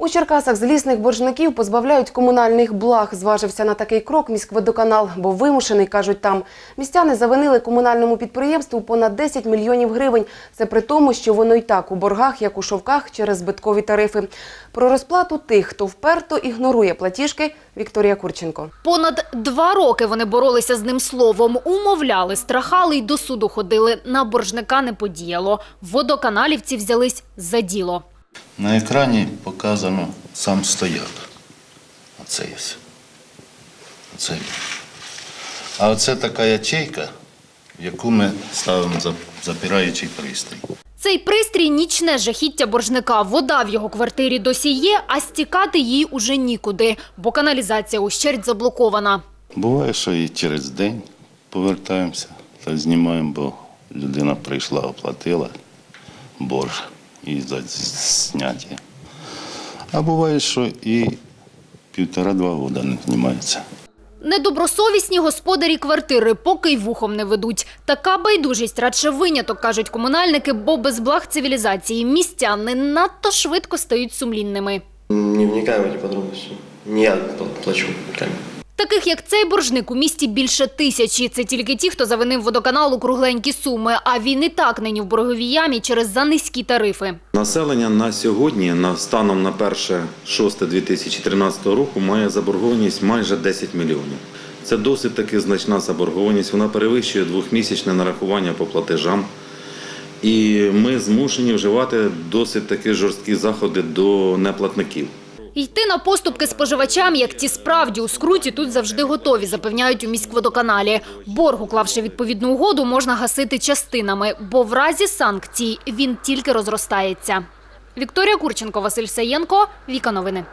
У Черкасах злісних боржників позбавляють комунальних благ. Зважився на такий крок міськводоканал, бо вимушений, кажуть там. Містяни завинили комунальному підприємству понад 10 мільйонів гривень. Це при тому, що воно й так у боргах, як у шовках, через збиткові тарифи. Про розплату тих, хто вперто ігнорує платіжки, Вікторія Курченко. Понад два роки вони боролися з ним словом, умовляли, страхали й до суду ходили. На боржника не подіяло. Водоканалівці взялись за діло. На екрані показано сам стояк. Оце є. Оце. є. А оце така ячейка, в яку ми ставимо за- запираючий пристрій. Цей пристрій – нічне жахіття боржника. Вода в його квартирі досі є, а стікати їй уже нікуди, бо каналізація ущерть заблокована. Буває, що і через день повертаємося та знімаємо, бо людина прийшла, оплатила борг і за зняття. А буває, що і півтора-два года не знімається. Недобросовісні господарі квартири поки й вухом не ведуть. Така байдужість радше виняток, кажуть комунальники, бо без благ цивілізації містяни надто швидко стають сумлінними. Не вникаем в эти подробности. Не я плачу камень. Таких, як цей боржник, у місті більше тисячі. Це тільки ті, хто завинив водоканалу кругленькі суми. А він і так нині в борговій ямі через занизькі тарифи. Населення на сьогодні, на станом на 1.6.2013 року, має заборгованість майже 10 мільйонів. Це досить таки значна заборгованість. Вона перевищує двохмісячне нарахування по платежам. І ми змушені вживати досить таки жорсткі заходи до неплатників. Йти на поступки споживачам, як ті справді у скруті, тут завжди готові, запевняють у міськводоканалі. Борг, уклавши відповідну угоду, можна гасити частинами, бо в разі санкцій він тільки розростається. Вікторія Курченко, Василь Саєнко, Віка Новини.